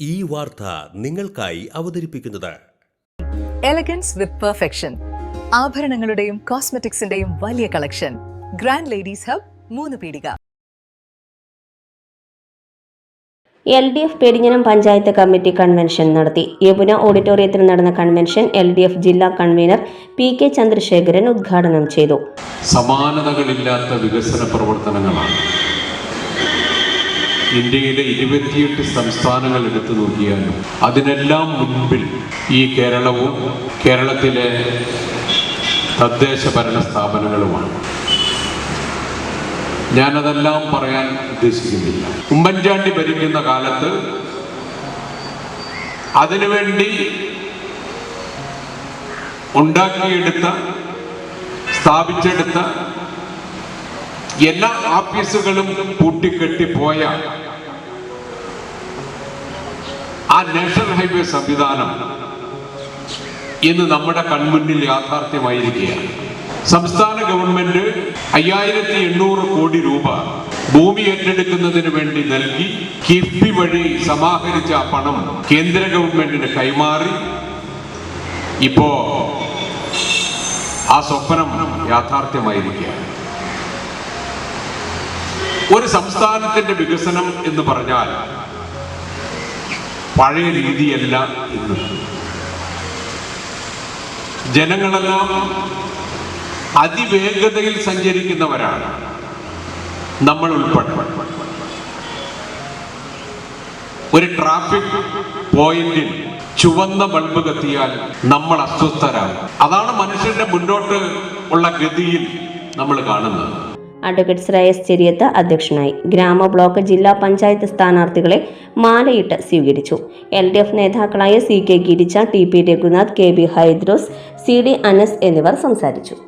ഈ വാർത്ത നിങ്ങൾക്കായി അവതരിപ്പിക്കുന്നത്. എലഗൻസ് വിത്ത് പെർഫെക്ഷൻ ആഭരണങ്ങളുടെയും കോസ്മെറ്റിക്സിന്റെയും വലിയ കളക്ഷൻ. ഗ്രാൻഡ് ലേഡീസ് ഹബ് മൂന്ന് പീടിക. L D F Perinjanam panchayat committee convention നടത്തി. യമുന ഓഡിറ്റോറിയത്തിൽ നടന്ന കൺവെൻഷൻ എൽ ഡി എഫ് ജില്ലാ കൺവീനർ പി കെ ചന്ദ്രശേഖരൻ ഉദ്ഘാടനം ചെയ്തു. സമാനതകളില്ലാത്ത വികസന പ്രവർത്തനങ്ങളാണ്. ഇന്ത്യയിലെ ഇരുപത്തിയെട്ട് സംസ്ഥാനങ്ങൾ എടുത്തു നോക്കിയാലും അതിനെല്ലാം മുൻപിൽ ഈ കേരളവും കേരളത്തിലെ തദ്ദേശ ഭരണ സ്ഥാപനങ്ങളുമാണ്. ഞാനതെല്ലാം പറയാൻ ഉദ്ദേശിക്കുന്നില്ല. ഉമ്മൻചാണ്ടി ഭരിക്കുന്ന കാലത്ത് അതിനുവേണ്ടി ഉണ്ടാക്കിയെടുത്ത സ്ഥാപിച്ചെടുത്ത എല്ലാ ആഫീസുകളും പൂട്ടിക്കെട്ടിപ്പോയ ആ നാഷണൽ ഹൈവേ സംവിധാനം ഇന്ന് നമ്മുടെ കൺമുന്നിൽ യാഥാർത്ഥ്യമായിരിക്കുകയാണ്. സംസ്ഥാന ഗവൺമെന്റ് അയ്യായിരത്തി എണ്ണൂറ് കോടി രൂപ ഭൂമി ഏറ്റെടുക്കുന്നതിന് വേണ്ടി നൽകി കിഫ്ബി വഴി സമാഹരിച്ച ആ പണം കേന്ദ്ര ഗവൺമെന്റിന് കൈമാറി. ഇപ്പോ ആ സ്വപ്നം യാഥാർത്ഥ്യമായിരിക്കുകയാണ്. ഒരു സംസ്ഥാനത്തിന്റെ വികസനം എന്ന് പറഞ്ഞാൽ പഴയ രീതിയല്ല ഇന്ന് ജനങ്ങളെല്ലാം അതിവേഗതയിൽ സഞ്ചരിക്കുന്നവരാണ് നമ്മൾ ഉൾപ്പെടെ. ഒരു ട്രാഫിക് പോയിന്റിൽ ചുവന്ന ബൾബ് കത്തിയാൽ നമ്മൾ അസ്വസ്ഥരാകും. അതാണ് മനുഷ്യന്റെ മുന്നോട്ട് ഉള്ള ഗതിയിൽ നമ്മൾ കാണുന്നത്. അഡ്വക്കേറ്റ് ശ്രേയസ് ചെരിയത്ത് അധ്യക്ഷനായി. ഗ്രാമ ബ്ലോക്ക് ജില്ലാ പഞ്ചായത്ത് സ്ഥാനാർത്ഥികളെ മാലയിട്ട് സ്വീകരിച്ചു. എൽ ഡി എഫ് നേതാക്കളായ C K ഗിരിച്ച T P Raghunath K B Haidros C D Anas എന്നിവർ സംസാരിച്ചു.